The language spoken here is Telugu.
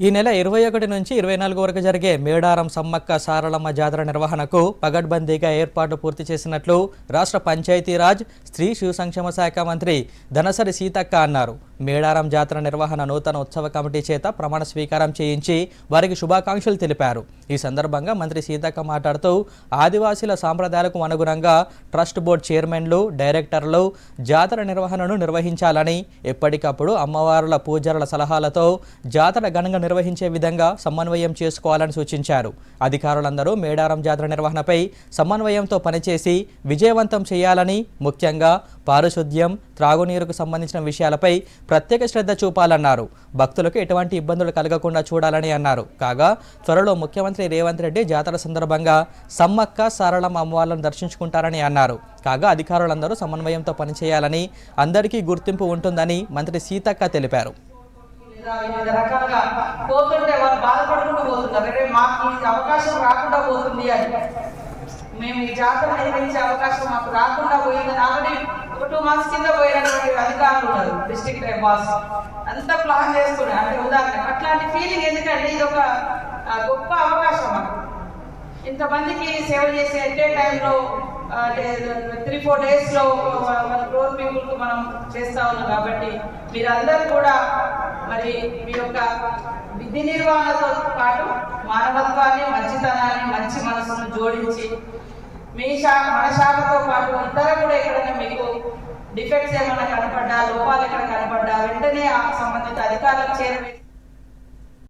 ఈ నెల ఇరవై ఒకటి నుంచి ఇరవై నాలుగు వరకు జరిగే మేడారం సమ్మక్క సారలమ్మ జాతర నిర్వహణకు పగడ్బందీగా ఏర్పాట్లు పూర్తి చేసినట్లు రాష్ట్ర పంచాయతీరాజ్ స్త్రీ శిశు సంక్షేమ శాఖ మంత్రి ధనసరి సీతక్క అన్నారు. మేడారం జాతర నిర్వహణ నూతన ఉత్సవ కమిటీ చేత ప్రమాణ స్వీకారం చేయించి వారికి శుభాకాంక్షలు తెలిపారు. ఈ సందర్భంగా మంత్రి సీతక్క మాట్లాడుతూ ఆదివాసీల సాంప్రదాయాలకు అనుగుణంగా ట్రస్ట్ బోర్డు చైర్మన్లు డైరెక్టర్లు జాతర నిర్వహణను నిర్వహించాలని ఎప్పటికప్పుడు అమ్మవారుల పూజారుల సలహాలతో జాతర ఘనంగా నిర్వహించే విధంగా సమన్వయం చేసుకోవాలని సూచించారు. అధికారులందరూ మేడారం జాతర నిర్వహణపై సమన్వయంతో పనిచేసి విజయవంతం చేయాలని ముఖ్యంగా పారిశుద్ధ్యం త్రాగునీరుకు సంబంధించిన విషయాలపై ప్రత్యేక శ్రద్ధ చూపాలన్నారు. భక్తులకు ఎటువంటి ఇబ్బందులు కలగకుండా చూడాలని అన్నారు. కాగా త్వరలో ముఖ్యమంత్రి రేవంత్ రెడ్డి జాతర సందర్భంగా సమ్మక్క సారళమ్మ అమ్మవార్లను దర్శించుకుంటారని అన్నారు. కాగా అధికారులందరూ సమన్వయంతో పనిచేయాలని అందరికీ గుర్తింపు ఉంటుందని మంత్రి సీతక్క తెలిపారు. వివిధ పోతుంటే బాధపడుకుంటూ పోతున్నారు. మాకు ఈ అవకాశం రాకుండా పోతుంది అని. మేము ఈ జాతర నిర్వహించే అవకాశం మాకు రాకుండా పోయిందని ఆల్రెడీ టూ మంత్స్ కింద పోయినటువంటి అధికారులు ఉన్నారు డిస్ట్రిక్ట్ బాస్ అంతా ప్లాన్ చేస్తున్నారు అంటే ఉదాహరణ అట్లాంటి ఫీలింగ్ ఎందుకంటే ఇది ఒక గొప్ప అవకాశం ఇంతమందికి సేవ చేసే ఎట్ ఏ టైంలో త్రీ ఫోర్ డేస్లో మన క్రోర్ పీపుల్కి మనం చేస్తా ఉన్నాం కాబట్టి మీరందరూ కూడా మరి మీ యొక్క విధి నిర్వహణతో పాటు మానవత్వాన్ని మంచితనాన్ని మంచి మనసును జోడించి మీ శాఖ మన శాఖతో పాటు ఇతర కూడా ఎక్కడైనా మీకు డిఫెక్ట్స్ ఏమైనా కనపడ్డా లోపాలు ఎక్కడ కనపడ్డా వెంటనే ఆ సంబంధిత అధికారులకు చేరవేసి